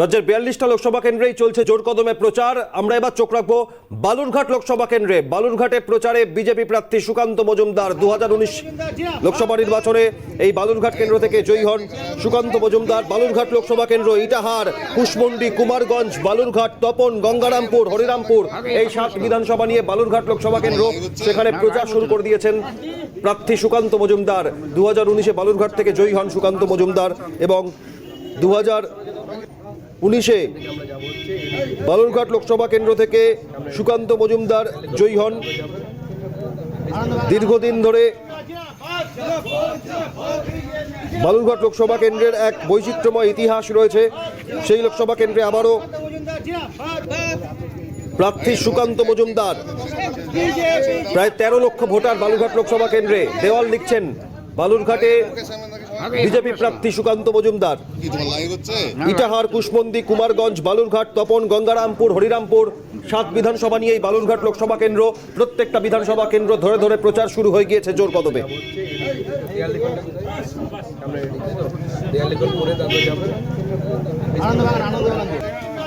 রাজ্যের বিয়াল্লিশটা লোকসভা কেন্দ্রেই চলছে জোর কদমে প্রচার। আমরা এবার চোখ রাখব বালুরঘাট লোকসভা কেন্দ্রে। বালুরঘাটে প্রচারে বিজেপি প্রার্থী সুকান্ত মজুমদার দু হাজার উনিশ লোকসভা নির্বাচনে এই বালুরঘাট কেন্দ্র থেকে জয়ী হন সুকান্ত মজুমদার। বালুরঘাট লোকসভা কেন্দ্র ইটাহার, কুশমন্ডি, কুমারগঞ্জ, বালুরঘাট, তপন, গঙ্গারামপুর, হরিরামপুর এই সাত বিধানসভা নিয়ে বালুরঘাট লোকসভা কেন্দ্র সেখানে প্রচার শুরু করে দিয়েছেন প্রার্থী সুকান্ত মজুমদার। দু হাজার উনিশে বালুরঘাট থেকে জয়ী হন সুকান্ত মজুমদার এবং দু হাজার উনিশে বালুরঘাট লোকসভা কেন্দ্র থেকে সুকান্ত মজুমদার জয়ী হন। দীর্ঘদিন ধরে বালুরঘাট লোকসভা কেন্দ্রের এক বৈচিত্র্যময় ইতিহাস রয়েছে। সেই লোকসভা কেন্দ্রে আবারও প্রার্থী সুকান্ত মজুমদার। প্রায় তেরো লক্ষ ভোটার বালুরঘাট লোকসভা কেন্দ্রে। দেওয়াল লিখছেন, বালুরঘাটে বিজেপি প্রার্থী সুকান্ত মজুমদার। ইটাহার কুশমন্দি কুমারগঞ্জ বালুরঘাট তপন গঙ্গারামপুর হরিরামপুর সাত বিধানসভা নিয়ে এই বালুরঘাট লোকসভা কেন্দ্র। প্রত্যেকটা বিধানসভা কেন্দ্র ধরে ধরে প্রচার শুরু হয়ে গিয়েছে জোর কদমে। দেয়াল